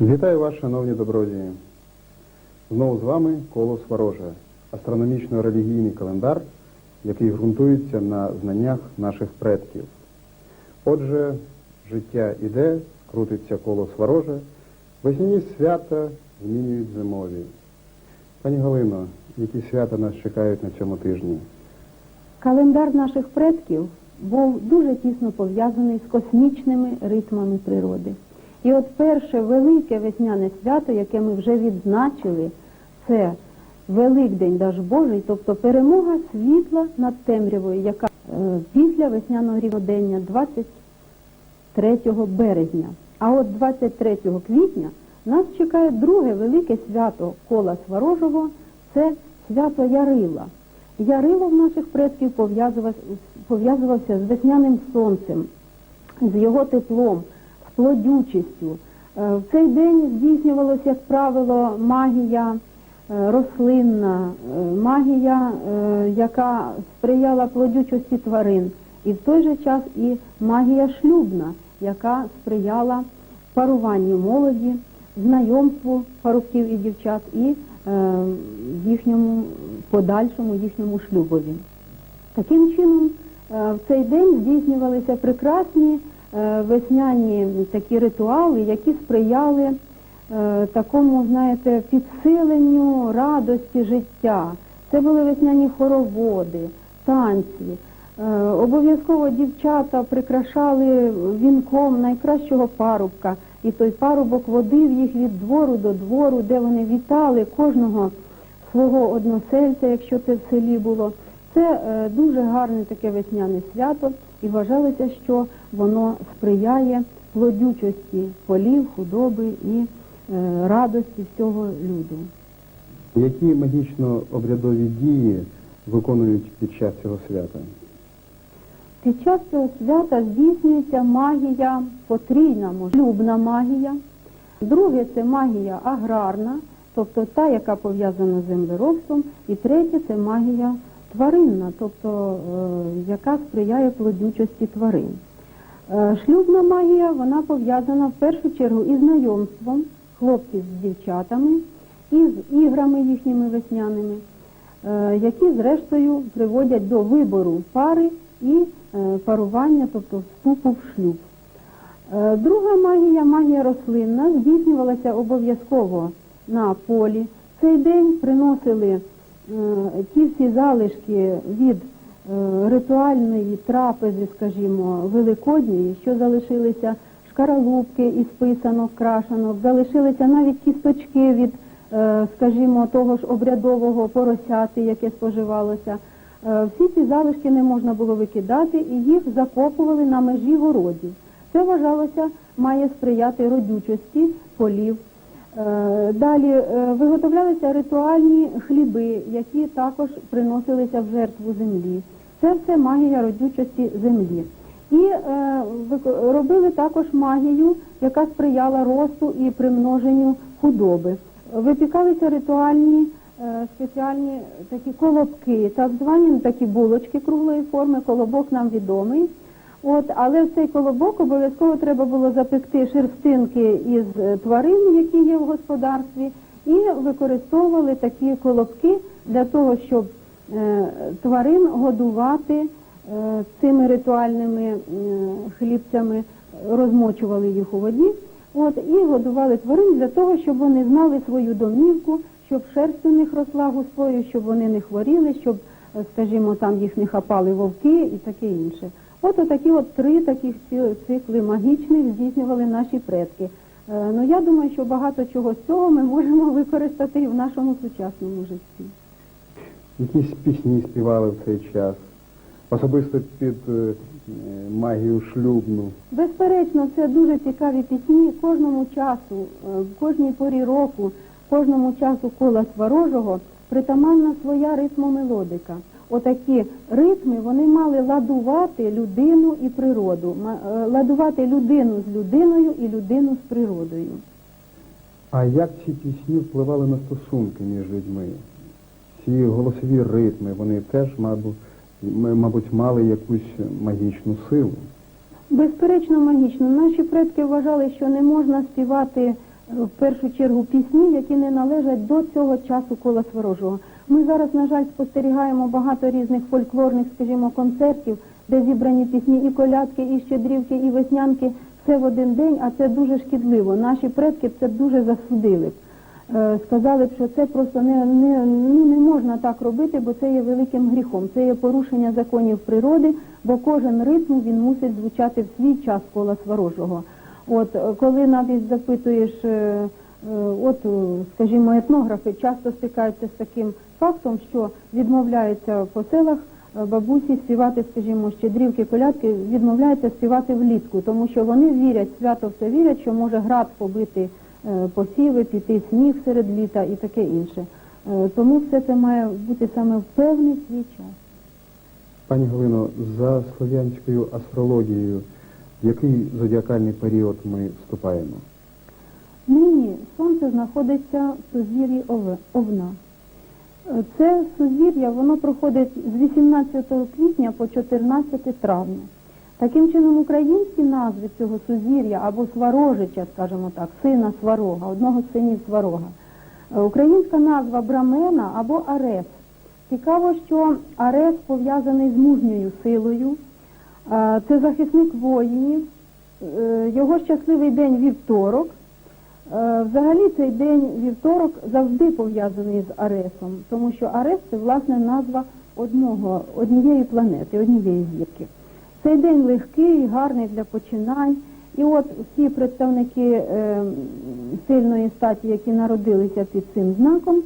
Вітаю вас, шановні добродії. Знову з вами Колос Вороже, астрономічно-релігійний календар, який ґрунтується на знаннях наших предків. Отже, життя іде, крутиться колос вороже, весняні свята змінюють зимові. Пані Галино, які свята нас чекають на цьому тижні? Календар наших предків був дуже тісно пов'язаний з космічними ритмами природи. І от перше велике весняне свято, яке ми вже відзначили, це Великдень Даж Божий, тобто перемога світла над темрявою, яка е, після весняного рівнодення 23 березня. А от 23 квітня нас чекає друге велике свято кола Сварожого – це свято Ярила. Ярило в наших предків пов'язував- пов'язувався з весняним сонцем, з його теплом, плодючістю. Е, В цей день здійснювалося, як правило, магія е, рослинна, е, магія, яка сприяла плодючості тварин, і в той же час і магія шлюбна, яка сприяла паруванню молоді, знайомству парубків і дівчат і їхньому подальшому їхньому шлюбові. Таким чином, в цей день здійснювалися прекрасні весняні такі ритуали, які сприяли е, такому, знаєте, підсиленню радості життя. Це були весняні хороводи, танці. Е, Обов'язково дівчата прикрашали вінком найкращого парубка, і той парубок водив їх від двору до двору, де вони вітали кожного свого односельця, якщо це в селі було. Це е, дуже гарне таке весняне свято, і вважалося, що воно сприяє плодючості полів, худоби і е, радості всього люду. Які магічно-обрядові дії виконують під час цього свята? Під час цього свята здійснюється магія потрійна, шлюбна магія. Друге це магія аграрна, тобто та, яка пов'язана з землеробством. І третє це магія тваринна, тобто е, яка сприяє плодючості тварин. Е, Шлюбна магія вона пов'язана в першу чергу із знайомством хлопців з дівчатами, і з іграми їхніми весняними, е, які зрештою приводять до вибору пари і парування, тобто вступу в шлюб. Друга магія, магія рослинна, здійснювалася обов'язково на полі. Цей день приносили ті всі залишки від е, ритуальної трапези, скажімо, великодньої, що залишилися шкаралупки із писанок, крашанок, залишилися навіть кісточки від, е, скажімо, того ж обрядового поросяти, яке споживалося. Е, Всі ці залишки не можна було викидати і їх закопували на межі городів. Це вважалося має сприяти родючості полів. Е, Далі е, виготовлялися ритуальні хліби, які також приносилися в жертву землі. Це все магія родючості землі. І е, робили також магію, яка сприяла росту і примноженню худоби. Випікалися ритуальні е, спеціальні такі колобки, так звані такі булочки круглої форми, колобок нам відомий. От, але в цей колобок обов'язково треба було запекти шерстинки із е, тварин, які є в господарстві, і використовували такі колобки для того, щоб е, тварин годувати е, цими ритуальними хлібцями, розмочували їх у воді. От, і годували тварин для того, щоб вони знали свою домівку, щоб шерсть у них росла густою, щоб вони не хворіли, щоб, скажімо, там їх не хапали вовки і таке інше. От отакі от три таких цикли магічних здійснювали наші предки. Е, Ну я думаю, що багато чого з цього ми можемо використати і в нашому сучасному житті. Якісь пісні співали в цей час, особисто під е, магію шлюбну. Безперечно, це дуже цікаві пісні. Кожному часу, е, в кожній порі року, кожному часу кола ворожого притаманна своя ритмомелодика. Отакі ритми вони мали ладувати людину і природу, е, ладувати людину з людиною і людину з природою. А як ці пісні впливали на стосунки між людьми? Ці голосові ритми, вони теж, мабуть, мали якусь магічну силу. Безперечно, магічно. Наші предки вважали, що не можна співати в першу чергу пісні, які не належать до цього часу кола Сворожого. Ми зараз, на жаль, спостерігаємо багато різних фольклорних, скажімо, концертів, де зібрані пісні і колядки, і щедрівки, і веснянки все в один день, а це дуже шкідливо. Наші предки це дуже засудили б. Е, Сказали б, що це просто не, не, ну, не можна так робити, бо це є великим гріхом. Це є порушення законів природи, бо кожен ритм він мусить звучати в свій час кола Сварожого. От е, коли навіть запитуєш, е, от, скажімо, етнографи часто стикаються з таким фактом, що відмовляються по селах е, бабусі співати, скажімо, щедрівки, колядки, відмовляються співати влітку, тому що вони вірять, свято в це вірять, що може град побити е, посіви, піти сніг серед літа і таке інше. Е, Тому все це має бути саме в певний свій час. Пані Галино, за слов'янською астрологією, в який зодіакальний період ми вступаємо? Нині сонце знаходиться в сузір'ї Овна. Це сузір'я воно проходить з 18 квітня по 14 травня. Таким чином, українські назви цього сузір'я або Сварожича, скажімо так, сина Сварога, одного з синів Сварога. Е, Українська назва Брамена або Арес. Цікаво, що Арес пов'язаний з мужньою силою. Е, Це захисник воїнів. Е, Його щасливий день вівторок. Е, Взагалі цей день вівторок завжди пов'язаний з Аресом, тому що Арес це власне назва одного, однієї планети, однієї зірки. Цей день легкий, гарний для починань. І от всі представники е, сильної статі, які народилися під цим знаком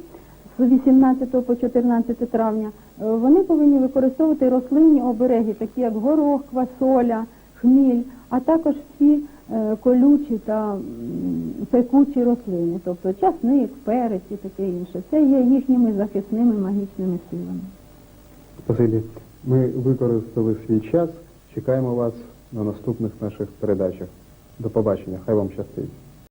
з 18 по 14 травня, е, вони повинні використовувати рослинні обереги, такі як горох, квасоля, хміль, а також всі е, колючі та пекучі рослини, тобто часник, перець і таке інше. Це є їхніми захисними магічними силами. Василі, Ми використали свій час. Чекаємо вас на наступних наших передачах. До побачення. Хай вам щастить.